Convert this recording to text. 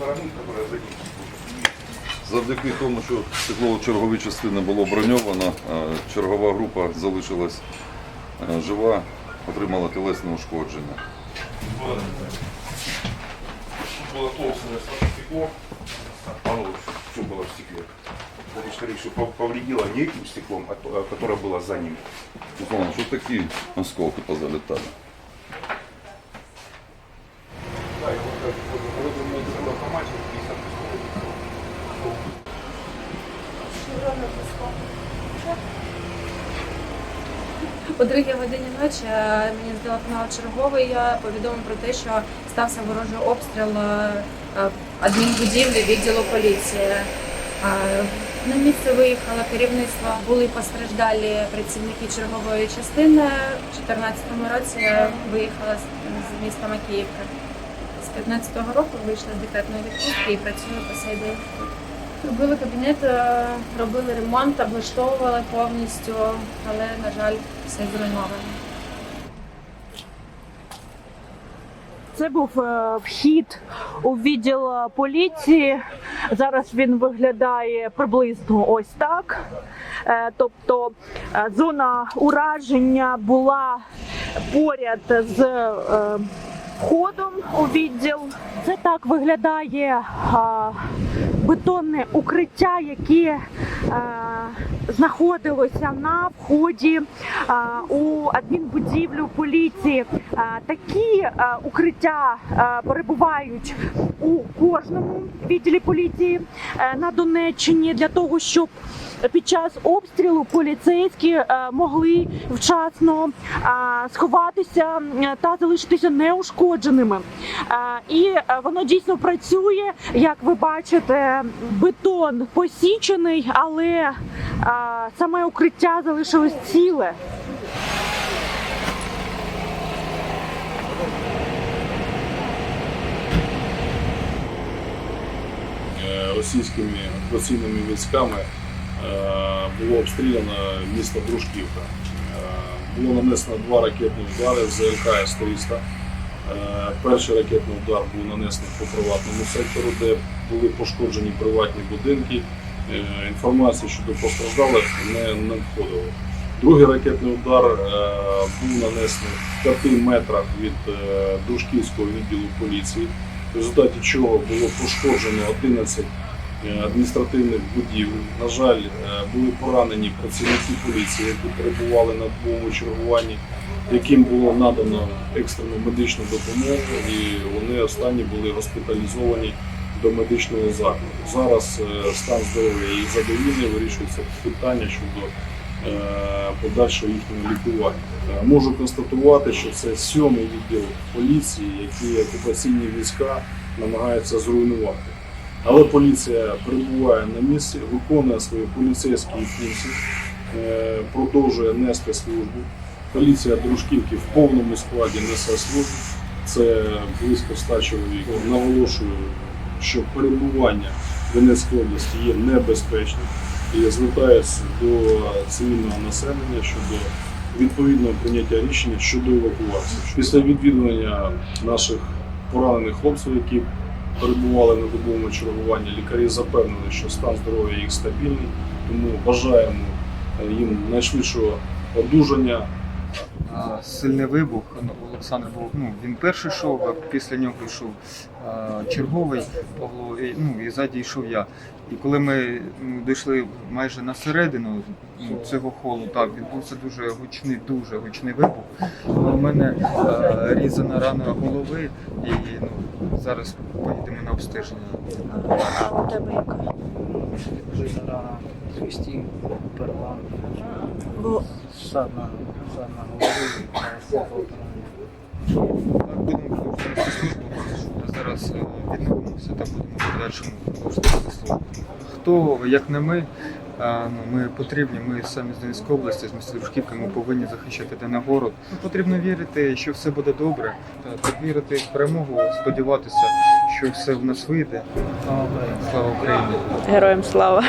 стороны, которая за ним. Завдяки тому, що стекло чергові частини було броньовано, е, чергова група залишилась е, жива, отримала тілесне ушкодження. Было, было толстое стекло, оно все было в стекле. Это, скорее всего, пов- повредило не этим стеклом, а то- а которое было за ним. Руслан, що такі осколки позалітали? О другій годині ночі е, мені зателефонував черговий. Я повідомив про те, що стався ворожий обстріл е, е, адмінбудівлі відділу поліції. На місце виїхало керівництво, були постраждалі працівники чергової частини. У 2014 році я виїхала з міста Макіївка. З 15-го року вийшла з декретної відпустки і працюю по сей день. Робили кабінет, е, робили ремонт, облаштовували повністю, але, на жаль, все зруйновано. Це був е, вхід у відділ поліції. Зараз він виглядає приблизно ось так. Е, Тобто зона ураження була поряд з входом у відділ. Це так виглядає бетонне укриття, яке а, знаходилося на вході а, у адмінбудівлю поліції. А, такі укриття перебувають у кожному відділі поліції е, на Донеччині для того, щоб під час обстрілу поліцейські е, могли вчасно е, сховатися е, та залишитися неушкодженими. І воно дійсно працює. Як ви бачите, бетон посічений, але саме укриття залишилось ціле. Російськими окупаційними військами було обстріляно місто Дружківка. Е, Було нанесено два ракетні удари з ЛК С-300. Е, Перший ракетний удар був нанесений по приватному сектору, де були пошкоджені приватні будинки. Е, Інформація щодо постраждалих не надходила. Другий ракетний удар е, був нанесений в 5 метрах від е, Дружківського відділу поліції в результаті чого було пошкоджено 11 е, адміністративних будівель. На жаль, е, були поранені працівники поліції, які перебували на двому чергуванні, яким було надано екстрену медичну допомогу, і вони останні були госпіталізовані до медичного закладу. Зараз е, стан здоров'я їх задовільний, вирішується питання щодо е, подальшого їхнього лікування. Е, Можу констатувати, що це сьомий відділ поліції, які окупаційні війська намагаються зруйнувати. Але поліція перебуває на місці, виконує свої поліцейські функції, е, продовжує нести службу. Поліція Дружківки в повному складі несе службу. Це близько 100 чоловік. Наголошую, що перебування в Донецькій області є небезпечним. І звертаюся до цивільного населення щодо відповідного прийняття рішення щодо евакуації. Після відвідування наших поранених хлопців, які перебували на добовому чергуванні, лікарі запевнили, що стан здоров'я їх стабільний, тому бажаємо е, їм найшвидшого одужання, Сильний вибух. Олександр був ну він перший йшов, а після нього йшов черговий Павло. І, ну і ззаді йшов я. І коли ми ну, дійшли майже на середину ну, цього холу, так відбувся дуже гучний, дуже гучний вибух. У мене а, різана рана голови, і зараз поїдемо на обстеження. А у тебе яка? Жита рана в хресті, перла, Бо сад на, сад на голові, око поранення. Так, будемо провести службу. Зараз е, відновимося та будемо в подальшому службу. Хто, як не ми, а, ми потрібні, ми самі з Донецької області, з міста ми повинні захищати даний город. Ну, потрібно вірити, що все буде добре, та вірити в перемогу, сподіватися, що все в нас вийде. Слава Україні! героям слава.